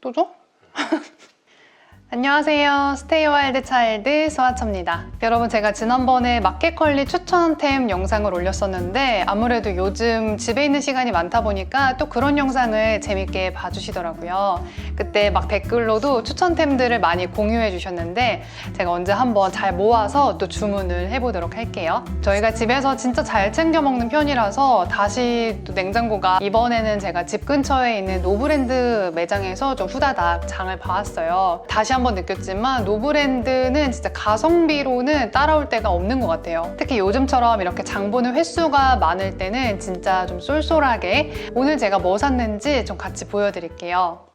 또 줘? 안녕하세요. 스테이 와일드 차일드 소아차입니다. 여러분 제가 지난번에 마켓컬리 추천템 영상을 올렸었는데 아무래도 요즘 집에 있는 시간이 많다 보니까 또 그런 영상을 재밌게 봐주시더라고요. 그때 막 댓글로도 추천템들을 많이 공유해 주셨는데 제가 언제 한번 잘 모아서 또 주문을 해보도록 할게요. 저희가 집에서 진짜 잘 챙겨 먹는 편이라서 다시 또 냉장고가 이번에는 제가 집 근처에 있는 노브랜드 매장에서 좀 후다닥 장을 봐왔어요. 다시 한번 느꼈지만 노브랜드는 진짜 가성비로는 따라올 때가 없는 것 같아요. 특히 요즘처럼 이렇게 장 보는 횟수가 많을 때는 진짜 좀 쏠쏠하게 오늘 제가 뭐 샀는지 좀 같이 보여드릴게요.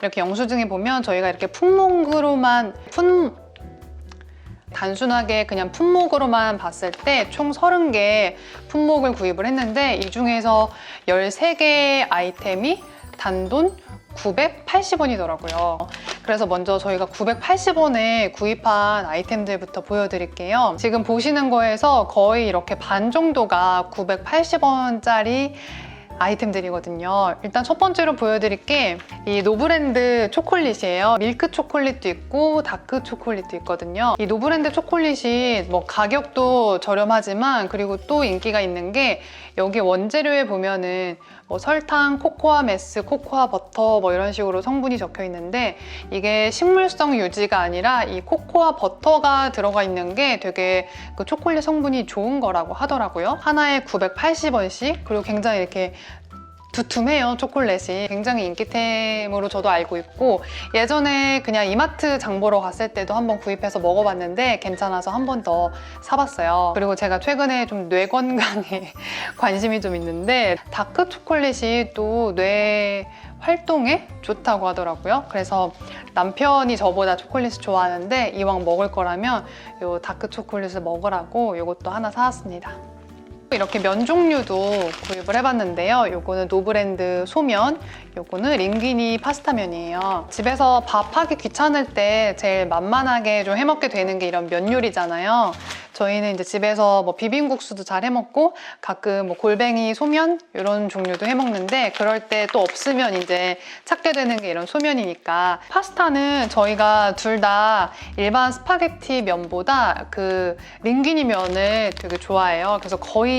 이렇게 영수증에 보면 저희가 이렇게 품목으로만 품 단순하게 그냥 품목으로만 봤을 때 총 30개 품목을 구입을 했는데 이 중에서 13개 아이템이 단돈 980원이더라고요. 그래서 먼저 저희가 980원에 구입한 아이템들부터 보여드릴게요. 지금 보시는 거에서 거의 이렇게 반 정도가 980원짜리 아이템들이거든요. 일단 첫 번째로 보여드릴 게 이 노브랜드 초콜릿이에요. 밀크 초콜릿도 있고 다크 초콜릿도 있거든요. 이 노브랜드 초콜릿이 뭐 가격도 저렴하지만 그리고 또 인기가 있는 게 여기 원재료에 보면은 뭐 설탕, 코코아 메스, 코코아 버터 뭐 이런 식으로 성분이 적혀 있는데 이게 식물성 유지가 아니라 이 코코아 버터가 들어가 있는 게 되게 그 초콜릿 성분이 좋은 거라고 하더라고요. 하나에 980원씩 그리고 굉장히 이렇게 두툼해요 초콜릿이. 굉장히 인기템으로 저도 알고 있고 예전에 그냥 이마트 장 보러 갔을 때도 한번 구입해서 먹어봤는데 괜찮아서 한 번 더 사봤어요. 그리고 제가 최근에 좀 뇌 건강에 관심이 좀 있는데 다크 초콜릿이 또 뇌 활동에 좋다고 하더라고요. 그래서 남편이 저보다 초콜릿을 좋아하는데 이왕 먹을 거라면 이 다크 초콜릿을 먹으라고 이것도 하나 사왔습니다 이렇게 면 종류도 구입을 해봤는데요. 요거는 노브랜드 소면, 요거는 링귀니 파스타면이에요. 집에서 밥하기 귀찮을 때 제일 만만하게 좀 해먹게 되는 게 이런 면 요리잖아요. 저희는 이제 집에서 뭐 비빔국수도 잘 해먹고 가끔 뭐 골뱅이 소면 이런 종류도 해먹는데 그럴 때 또 없으면 이제 찾게 되는 게 이런 소면이니까 파스타는 저희가 둘 다 일반 스파게티 면보다 그 링귀니 면을 되게 좋아해요. 그래서 거의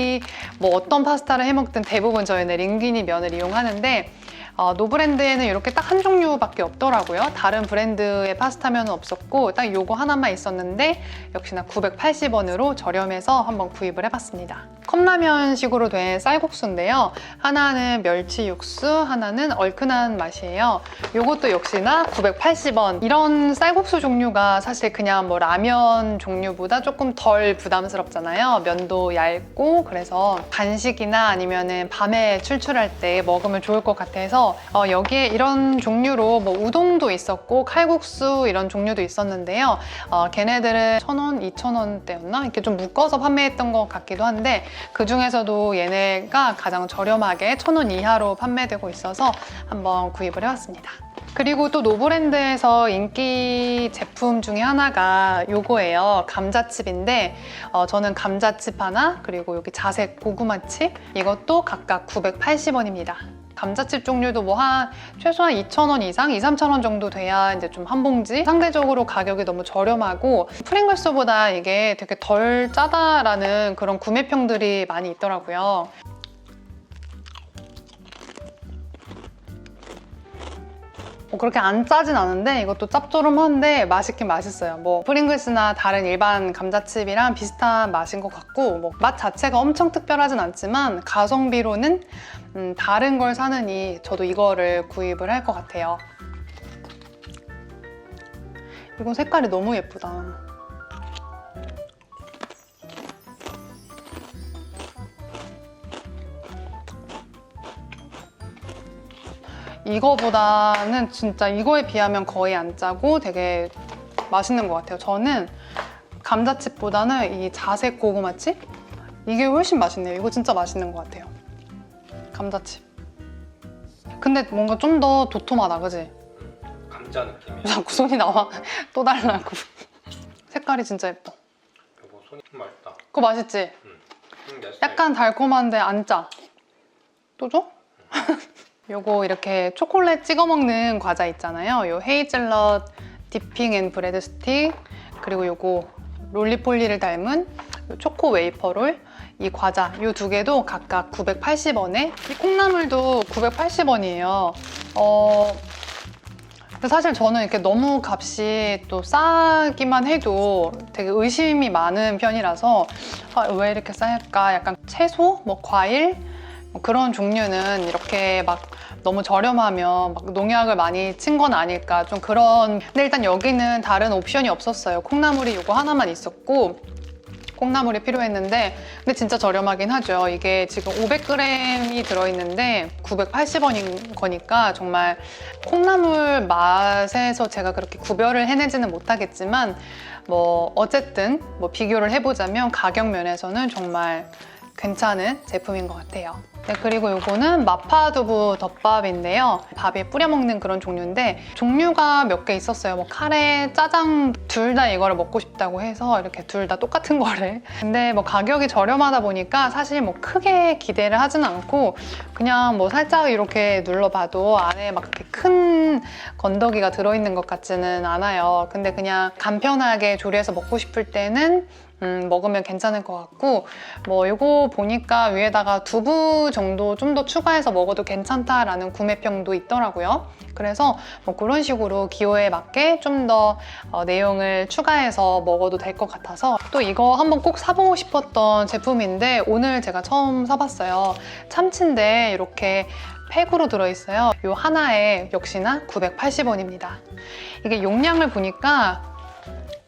뭐 어떤 파스타를 해 먹든 대부분 저희는 링귀니 면을 이용하는데 어, 노브랜드에는 이렇게 딱 한 종류밖에 없더라고요. 다른 브랜드의 파스타면은 없었고 딱 요거 하나만 있었는데 역시나 980원으로 저렴해서 한번 구입을 해봤습니다. 컵라면식으로 된 쌀국수인데요. 하나는 멸치 육수, 하나는 얼큰한 맛이에요. 요것도 역시나 980원. 이런 쌀국수 종류가 사실 그냥 뭐 라면 종류보다 조금 덜 부담스럽잖아요. 면도 얇고 그래서 간식이나 아니면은 밤에 출출할 때 먹으면 좋을 것 같아서 어, 여기에 이런 종류로 뭐 우동도 있었고 칼국수 이런 종류도 있었는데요. 어, 걔네들은 1,000원, 2,000원대였나? 이렇게 좀 묶어서 판매했던 것 같기도 한데 그 중에서도 얘네가 가장 저렴하게 1,000원 이하로 판매되고 있어서 한번 구입을 해왔습니다. 그리고 또 노브랜드에서 인기 제품 중에 하나가 요거예요. 감자칩인데 어, 저는 감자칩 하나 그리고 여기 자색 고구마칩 이것도 각각 980원입니다. 감자칩 종류도 뭐 한 최소한 2,000원 이상, 2, 3,000원 정도 돼야 이제 좀 한 봉지 상대적으로 가격이 너무 저렴하고 프링글스보다 이게 되게 덜 짜다라는 그런 구매평들이 많이 있더라고요. 뭐 그렇게 안 짜진 않은데 이것도 짭조름한데 맛있긴 맛있어요. 뭐 프링글스나 다른 일반 감자칩이랑 비슷한 맛인 것 같고 뭐 맛 자체가 엄청 특별하진 않지만 가성비로는 음, 다른 걸 사느니 저도 이거를 구입을 할 것 같아요. 이거 색깔이 너무 예쁘다. 이거보다는 진짜 이거에 비하면 거의 안 짜고 되게 맛있는 것 같아요. 저는 감자칩보다는 이 자색 고구마칩? 이게 훨씬 맛있네요. 이거 진짜 맛있는 것 같아요. 감자칩. 근데 뭔가 좀 더 도톰하다, 그지? 감자 느낌이. 자꾸 손이 나와. 또 달라고. 색깔이 진짜 예뻐. 여보 손이 좀 맛있다. 그거 맛있지? 음, 내 스타일. 약간 달콤한데 안 짜. 또 줘? 요거 이렇게 초콜릿 찍어 먹는 과자 있잖아요. 요 헤이즐넛 디핑 앤 브레드 스틱 그리고 요거 롤리폴리를 닮은 요 초코 웨이퍼롤 이 과자 요두 개도 각각 980원에 이 콩나물도 980원이에요. 어 사실 저는 이렇게 너무 값이 또 싸기만 해도 되게 의심이 많은 편이라서 아, 왜 이렇게 쌀까? 약간 채소, 뭐 과일 뭐 그런 종류는 이렇게 막 너무 저렴하면 막 농약을 많이 친 건 아닐까 좀 그런. 근데 일단 여기는 다른 옵션이 없었어요. 콩나물이 이거 하나만 있었고 콩나물이 필요했는데 근데 진짜 저렴하긴 하죠. 이게 지금 500g이 들어있는데 980원인 거니까 정말 콩나물 맛에서 제가 그렇게 구별을 해내지는 못하겠지만 뭐 어쨌든 뭐 비교를 해보자면 가격 면에서는 정말 괜찮은 제품인 것 같아요. 네, 그리고 이거는 마파두부 덮밥인데요. 밥에 뿌려 먹는 그런 종류인데 종류가 몇 개 있었어요. 뭐 카레, 짜장 둘 다 이거를 먹고 싶다고 해서 이렇게 둘 다 똑같은 거를. 근데 뭐 가격이 저렴하다 보니까 사실 뭐 크게 기대를 하진 않고 그냥 뭐 살짝 이렇게 눌러봐도 안에 막 이렇게 큰 건더기가 들어있는 것 같지는 않아요. 근데 그냥 간편하게 조리해서 먹고 싶을 때는 음, 먹으면 괜찮을 것 같고 뭐 이거 보니까 위에다가 두부 정도 좀 더 추가해서 먹어도 괜찮다라는 구매평도 있더라고요. 그래서 뭐 그런 식으로 기호에 맞게 좀더 내용을 추가해서 먹어도 될 것 같아서 또 이거 한번 꼭 사보고 싶었던 제품인데 오늘 제가 처음 사봤어요. 참치인데 이렇게 팩으로 들어있어요. 이 하나에 역시나 980원입니다. 이게 용량을 보니까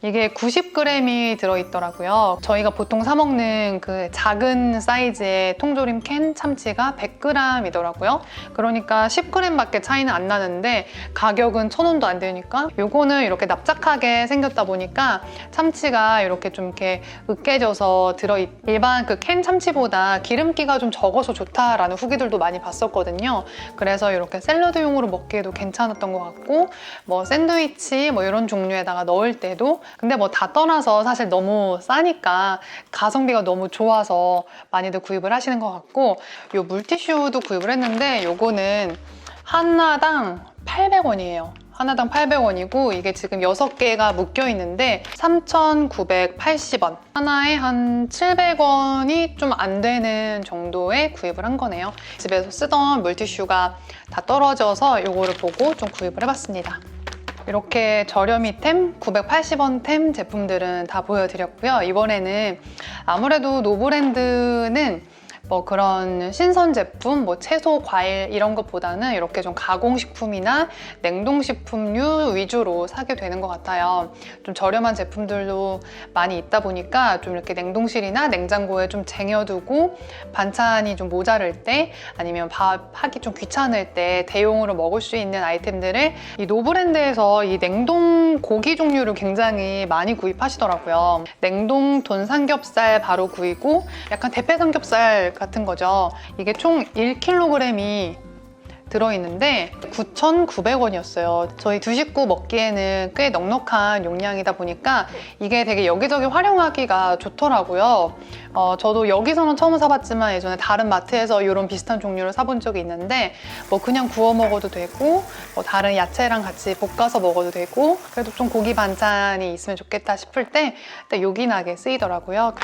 이게 90g이 들어있더라고요. 저희가 보통 사 먹는 그 작은 사이즈의 통조림 캔 참치가 100g이더라고요. 그러니까 10g밖에 차이는 안 나는데 가격은 1,000원도 안 되니까 요거는 이렇게 납작하게 생겼다 보니까 참치가 이렇게 좀 이렇게 으깨져서 들어있 일반 그 캔 참치보다 기름기가 좀 적어서 좋다라는 후기들도 많이 봤었거든요. 그래서 이렇게 샐러드용으로 먹기에도 괜찮았던 것 같고 뭐 샌드위치 뭐 이런 종류에다가 넣을 때도 근데 뭐 다 떠나서 사실 너무 싸니까 가성비가 너무 좋아서 많이들 구입을 하시는 것 같고 요 물티슈도 구입을 했는데 요거는 하나당 800원이에요. 하나당 800원이고 이게 지금 6개가 묶여 있는데 3,980원. 하나에 한 700원이 좀 안 되는 정도에 구입을 한 거네요. 집에서 쓰던 물티슈가 다 떨어져서 이거를 보고 좀 구입을 해봤습니다. 이렇게 저렴이 템, 980원 템 제품들은 다 보여드렸고요. 이번에는 아무래도 노브랜드는 뭐 그런 신선 제품, 뭐 채소, 과일 이런 것보다는 이렇게 좀 가공식품이나 냉동식품류 위주로 사게 되는 것 같아요. 좀 저렴한 제품들도 많이 있다 보니까 좀 이렇게 냉동실이나 냉장고에 좀 쟁여두고 반찬이 좀 모자랄 때 아니면 밥 하기 좀 귀찮을 때 대용으로 먹을 수 있는 아이템들을 이 노브랜드에서 이 냉동 고기 종류를 굉장히 많이 구입하시더라고요. 냉동 돈 삼겹살 바로 구이고 약간 대패 삼겹살 같은 거죠. 이게 총 1kg이 들어있는데 9,900원이었어요. 저희 두 식구 먹기에는 꽤 넉넉한 용량이다 보니까 이게 되게 여기저기 활용하기가 좋더라고요. 어, 저도 여기서는 처음 사봤지만 예전에 다른 마트에서 이런 비슷한 종류를 사본 적이 있는데 뭐 그냥 구워 먹어도 되고 뭐 다른 야채랑 같이 볶아서 먹어도 되고 그래도 좀 고기 반찬이 있으면 좋겠다 싶을 때 요긴하게 쓰이더라고요.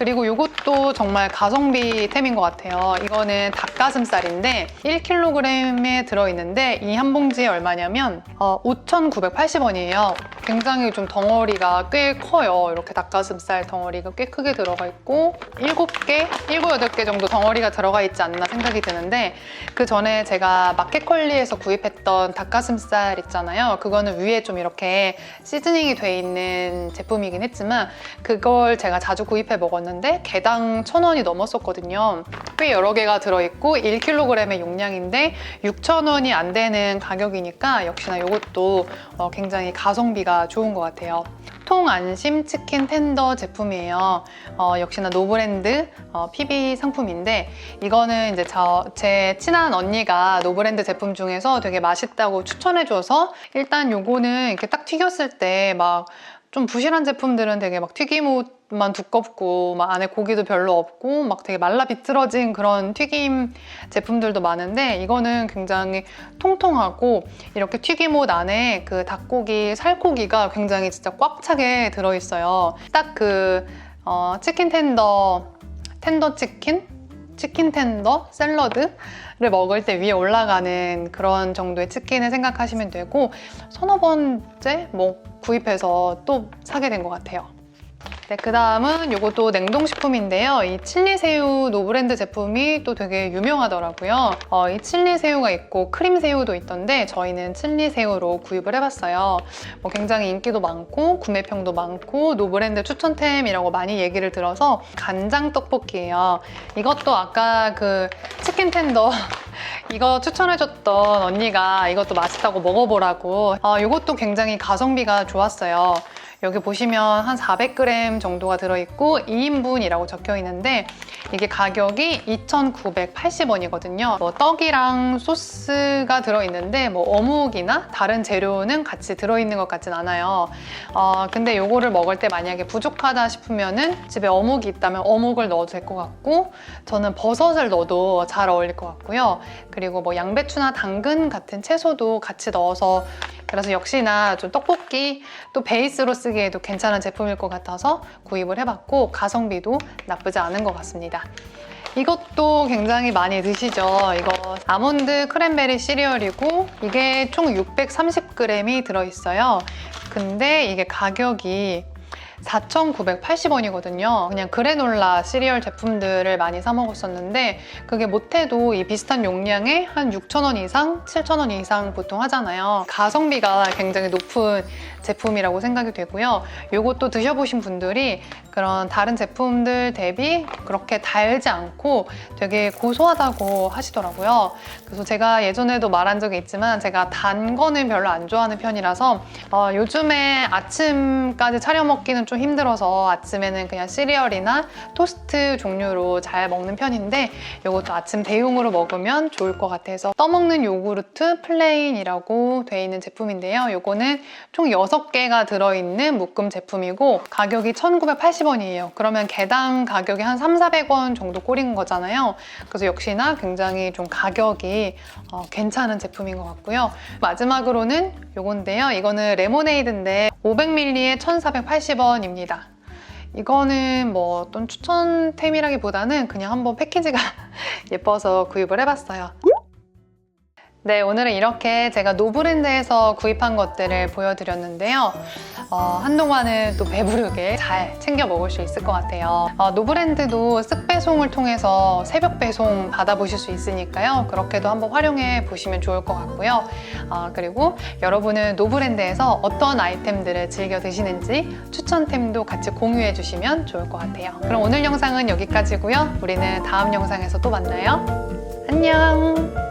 그리고 이것도 정말 가성비 템인 것 같아요. 이거는 닭가슴살인데 1kg에 들어있는데 이 한 봉지에 얼마냐면 어, 5,980원이에요. 굉장히 좀 덩어리가 꽤 커요. 이렇게 닭가슴살 덩어리가 꽤 크게 들어가 있고 7개, 7, 8개 정도 덩어리가 들어가 있지 않나 생각이 드는데 그 전에 제가 마켓컬리에서 구입했던 닭가슴살 있잖아요. 그거는 위에 좀 이렇게 시즈닝이 돼 있는 제품이긴 했지만 그걸 제가 자주 구입해 먹었는데 개당 1,000원이 넘었었거든요. 꽤 여러 개가 들어있고 1kg의 용량인데 6,000원이 안 되는 가격이니까 역시나 이것도 어, 굉장히 가성비가 좋은 것 같아요. 통 안심 치킨 텐더 제품이에요. 어, 역시나 노브랜드 어, PB 상품인데 이거는 이제 저, 제 친한 언니가 노브랜드 제품 중에서 되게 맛있다고 추천해줘서 일단 요거는 이렇게 딱 튀겼을 때막 좀 부실한 제품들은 되게 막 튀김옷만 두껍고 막 안에 고기도 별로 없고 막 되게 말라 비틀어진 그런 튀김 제품들도 많은데 이거는 굉장히 통통하고 이렇게 튀김옷 안에 그 닭고기 살코기가 굉장히 진짜 꽉 차게 들어있어요. 딱그 어, 치킨 텐더 텐더 치킨 치킨 텐더 샐러드를 먹을 때 위에 올라가는 그런 정도의 치킨을 생각하시면 되고 서너 번째 뭐 구입해서 또 사게 된 것 같아요. 네, 그 다음은 이것도 냉동식품인데요. 이 칠리새우 노브랜드 제품이 또 되게 유명하더라고요. 어, 이 칠리새우가 있고 크림새우도 있던데 저희는 칠리새우로 구입을 해봤어요. 뭐 굉장히 인기도 많고 구매평도 많고 노브랜드 추천템이라고 많이 얘기를 들어서 간장 떡볶이예요. 이것도 아까 그 치킨 텐더 이거 추천해줬던 언니가 이것도 맛있다고 먹어보라고 아, 이것도 굉장히 가성비가 좋았어요. 여기 보시면 한 400g 정도가 들어있고 2인분이라고 적혀 있는데 이게 가격이 2,980원이거든요. 뭐 떡이랑 소스가 들어있는데 뭐 어묵이나 다른 재료는 같이 들어있는 것 같진 않아요. 어, 근데 요거를 먹을 때 만약에 부족하다 싶으면은 집에 어묵이 있다면 어묵을 넣어도 될 것 같고 저는 버섯을 넣어도 잘 어울릴 것 같고요. 그리고 뭐 양배추나 당근 같은 채소도 같이 넣어서 그래서 역시나 좀 떡볶이 또 베이스로 쓰기에도 괜찮은 제품일 것 같아서 구입을 해봤고 가성비도 나쁘지 않은 것 같습니다. 이것도 굉장히 많이 드시죠. 이거 아몬드 크랜베리 시리얼이고 이게 총 630g이 들어있어요. 근데 이게 가격이 4,980원이거든요. 그냥 그래놀라 시리얼 제품들을 많이 사 먹었었는데 그게 못해도 이 비슷한 용량에 한 6,000원 이상, 7,000원 이상 보통 하잖아요. 가성비가 굉장히 높은 제품이라고 생각이 되고요. 이것도 드셔보신 분들이 그런 다른 제품들 대비 그렇게 달지 않고 되게 고소하다고 하시더라고요. 그래서 제가 예전에도 말한 적이 있지만 제가 단 거는 별로 안 좋아하는 편이라서 어, 요즘에 아침까지 차려 먹기는 좀 힘들어서 아침에는 그냥 시리얼이나 토스트 종류로 잘 먹는 편인데 이것도 아침 대용으로 먹으면 좋을 것 같아서 떠먹는 요구르트 플레인이라고 돼 있는 제품인데요. 이거는 총 6개가 들어있는 묶음 제품이고 가격이 1,980원이에요. 그러면 개당 가격이 한 3, 400원 정도 꼴인 거잖아요. 그래서 역시나 굉장히 좀 가격이 어, 괜찮은 제품인 것 같고요. 마지막으로는 요건데요. 이거는 레모네이드인데 500ml에 1,480원입니다. 이거는 뭐 어떤 추천템이라기보다는 그냥 한번 패키지가 예뻐서 구입을 해봤어요. 네, 오늘은 이렇게 제가 노브랜드에서 구입한 것들을 보여드렸는데요. 어, 한동안은 또 배부르게 잘 챙겨 먹을 수 있을 것 같아요. 어, 노브랜드도 쓱 배송을 통해서 새벽 배송 받아보실 수 있으니까요. 그렇게도 한번 활용해 보시면 좋을 것 같고요. 어, 그리고 여러분은 노브랜드에서 어떤 아이템들을 즐겨 드시는지 추천템도 같이 공유해 주시면 좋을 것 같아요. 그럼 오늘 영상은 여기까지고요. 우리는 다음 영상에서 또 만나요. 안녕!